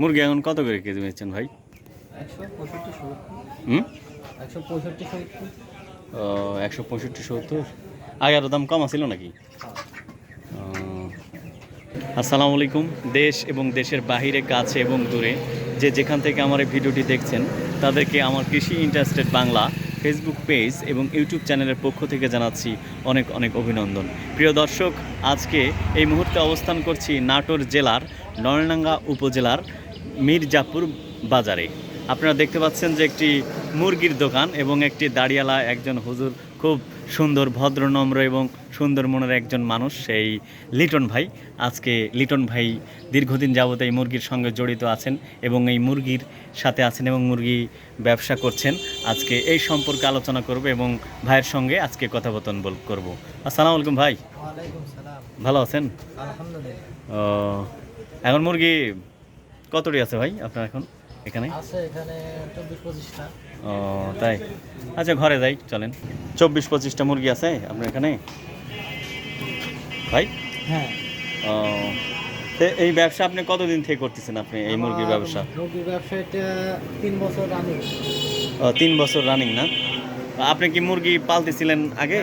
মুরগি এখন কত করে কেজি বেচছেন ভাই? একশো পঁয়ষট্টি সত্তর। হুম? একশো পঁয়ষট্টি সত্তর। ও একশো পঁয়ষট্টি সত্তর। আগে আরও দাম কম ছিল নাকি? ও, আসসালামু আলাইকুম। দেশ এবং দেশের বাহিরে কাছে এবং দূরে যে যেখান থেকে আমার এই ভিডিওটি দেখছেন তাদেরকে আমার কৃষি ইন্টারেস্টেড বাংলা ফেসবুক পেজ এবং ইউটিউব চ্যানেলের পক্ষ থেকে জানাচ্ছি অনেক অনেক অভিনন্দন। প্রিয় দর্শক আজকে এই মুহূর্তে অবস্থান করছি নাটোর জেলার নয়নাঙ্গা উপজেলার মির্জাপুর বাজারে। আপনারা দেখতে পাচ্ছেন যে একটি মুরগির দোকান এবং একটি দাড়িয়ালা একজন হুজুর খুব সুন্দর ভদ্র নম্র এবং সুন্দর মনের একজন মানুষ সেই লিটন ভাই। আজকে লিটন ভাই দীর্ঘদিন যাবত এই মুরগির সঙ্গে জড়িত আছেন এবং এই মুরগির সাথে আছেন এবং মুরগি ব্যবসা করছেন। আজকে এই সম্পর্কে আলোচনা করব এবং ভাইয়ের সঙ্গে আজকে কথাবার্তন বল করব। আসসালামু আলাইকুম ভাই। ভালো আছেন? ও এখন মুরগি কতটি আছে ভাই আপনার এখন এখানে? আছে এখানে চব্বিশ পঁচিশটা। ও তাই। আচ্ছা ঘরে যাই চলেন। চব্বিশ পঁচিশটা মুরগি আছে আপনার এখানে? ভাই? হ্যাঁ। ও এই ব্যবসা আপনি কতদিন থেকে করতেছেন আপনি এই মুরগির ব্যবসা? মুরগির ব্যবসাটা তিন বছর ও তিন বছর রানিং না? আপনি কি মুরগি পালতেছিলেন আগে?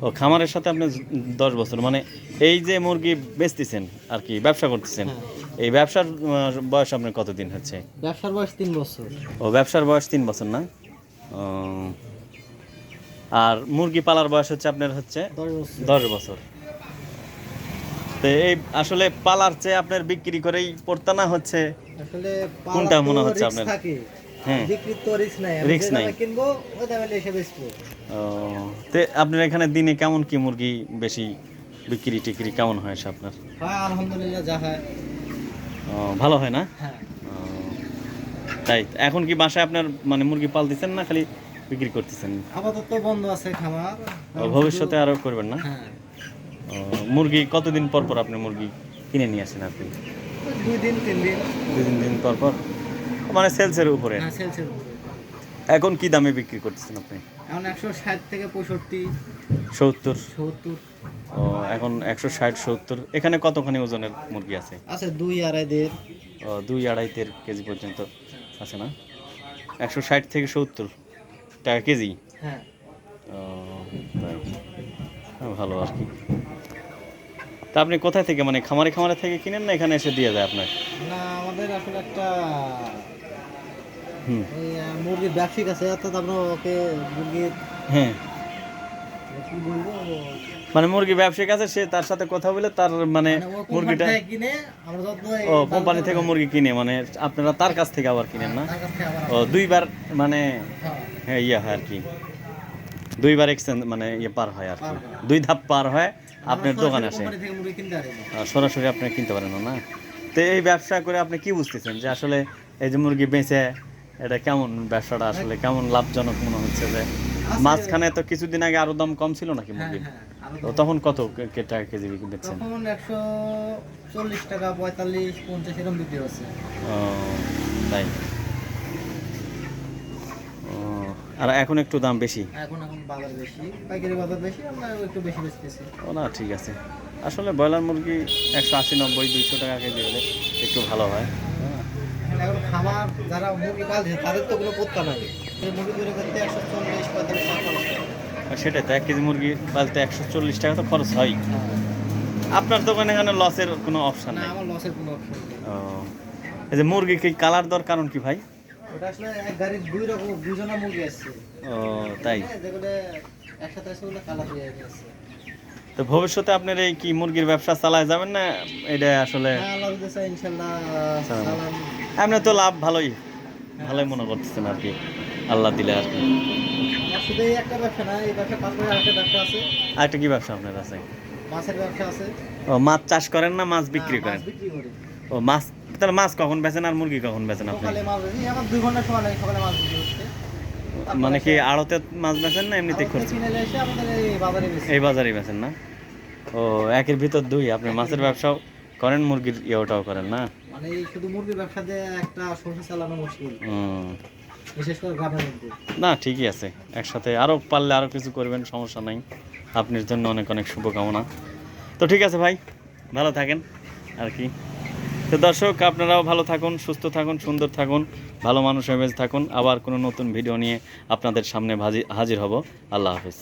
ও, খামারের সাথে আপনি দশ বছর মানে এই যে মুরগি বেচতেছেন আর কি ব্যবসা করতেছেন হ্যাঁ। এই ব্যবসার বয়স আপনার কতদিন হচ্ছে? ব্যবসার বয়স তিন বছর। ও ব্যবসার বয়স তিন বছর না? আর মুরগি পালার বয়স হচ্ছে আপনার হচ্ছে দশ বছর। তো এই আসলে পালার চেয়ে আপনার বিক্রি করেই পড়তা না হচ্ছে? কোনটা মনে হচ্ছে আপনার? হ্যাঁ। বিক্রির তো রিস্ক নাই। আমি নাই। কিনবো ওই দামে এসে বেচবো। ও, তো আপনার এখানে দিনে কেমন কি মুরগি বেশি বিক্রি টিক্রি কেমন হয় আপনার? হ্যাঁ আলহামদুলিল্লাহ যা হয়। ও, ভালো হয় না? হ্যাঁ। তাই এখন কি বাসায় আপনার মানে মুরগি পালতেছেন না খালি বিক্রি করতেছেন? আপাতত বন্ধ আছে খামার। ভবিষ্যতে আরও করবেন না? হ্যাঁ। মুরগি কতদিন পর পর আপনি মুরগি কিনে নিয়ে আসেন আপনি? দুই দিন তিন দিন। দুই তিন দিন পর পর? মানে সেলসের উপরে। হ্যাঁ সেলসের এখন কি দামে বিক্রি করতেছেন আপনি? এখন একশো ষাট থেকে পঁয়ষট্টি। সত্তর? সত্তর। ও এখন একশো ষাট সত্তর। এখানে কতখানি ওজনের মুরগি আছে? আছে দুই আড়াই দেড়। ও, দুই আড়াই দেড় কেজি পর্যন্ত আছে না? একশো ষাট থেকে সত্তর টাকা কেজি? হ্যাঁ। ও, হ্যাঁ, ভালো আর কি। তা আপনি কোথায় থেকে মানে খামারে খামারে থেকে কিনেন না এখানে এসে দিয়ে যায় আপনার? না আমাদের আসলে একটা ওই মুরগির ব্যবসায়িক আছে অর্থাৎ আমরা ওকে মুরগির হ্যাঁ। কি বলব? মানে মুরগি ব্যবসায়িক আছে সে তার সাথে কথা বলে তার মানে মানে মুরগিটা কিনে ও কোম্পানি থেকে মুরগি কিনে মানে আপনারা তার কাছ থেকে আবার কিনেন না? আবার ও দুইবার মানে হ্যাঁ, হ্যাঁ ইয়ে হয় আর কি। দুইবার এক্সচেঞ্জ মানে ইয়ে পার হয় আর কি। দুই ধাপ পার হয় আপনার দোকানে আসে সরাসরি আপনি কিনতে পারেন না? তো এই ব্যবসা করে আপনি কি বুঝতেছেন যে আসলে এই যে মুরগি বেচে এটা কেমন ব্যবসাটা আসলে? কেমন লাভজনক মনে হচ্ছে যে মাঝখানে তো কিছুদিন আগে আরও দাম কম ছিল নাকি হ্যাঁ মুরগি হ্যাঁ তো তখন কত টাকা কেজি বিক্রি বেচছেন তখন একশো চল্লিশ টাকা পঁয়তাল্লিশ পঞ্চাশ এরকম বিক্রি হচ্ছে। ও তাই। আর এখন একটু দাম বেশি? এখন এখন বাজার বেশি পাইকারি বাজার বেশি আমরা একটু বেশি বেচতেছি। ও না ঠিক আছে। আসলে ব্রয়লার মুরগি একশো আশি নব্বই দুইশো টাকা কেজি হলে একটু ভালো হয় হ্যাঁ। খামার যারা মুরগি পালছে তাদের তো কোনো পত্তা নাই। সেই মুরগি তৈরি করতে একশো চল্লিশ পঁয়তাল্লিশ টাকা খরচ। সেটাই তো এক কেজি মুরগি পালতে একশো চল্লিশ টাকা তো খরচ হয়। হ্যাঁ। আপনার দোকানে এখানে লসের কোনো অপশন না নেই? আমার লসের কোনো অপশন নেই। ও। এই যে মুরগি কি কালার দর কারণ কি ভাই? ওটা আসলে এক গাড়ির দুই রকম দুজনা মুরগি আসছে। ও তাই। হ্যাঁ, যেগুলো একসাথে আসে ওগুলো কালার হয়ে গেছে। তো ভবিষ্যতে আপনার এই কি মুরগির ব্যবসা চালায় যাবেন না এটা আসলে? হ্যাঁ আল্লাহ যদি চায় ইনশাল্লাহ চালাবো। চালান আপনি তো লাভ ভালোই ভালোই মনে করতেছেন আর কি আল্লাহ দিলে আর কি। আরেকটা কি ব্যবসা আপনার আছে? ও মাছ চাষ করেন না মাছ বিক্রি করেন? ও মাছ তাহলে মাছ কখন বেচেন আর মুরগি কখন বেচেন আপনি? মানে কি আড়তে মাছ বেচেন না এমনিতে এই বাজারে বেচেন না? ও একের ভিতর দুই। আপনি মাছের ব্যবসাও করেন মুরগির ইয়েটাও করেন না? মানে শুধু মুরগির ব্যবসা দিয়ে একটা সংসার চালানো মুশকিল। বিশেষ করে গ্রামের মধ্যে। না ঠিকই আছে। একসাথে আরও পারলে আরও কিছু করবেন সমস্যা নাই। আপনার জন্য অনেক অনেক শুভকামনা। তো ঠিক আছে ভাই ভালো থাকেন আর কি। তো দর্শক আপনারাও ভালো থাকুন সুস্থ থাকুন সুন্দর থাকুন ভালো মানুষ হয়ে থাকুন। আবার কোনো নতুন ভিডিও নিয়ে আপনাদের সামনে হাজির হব। আল্লাহ হাফিজ।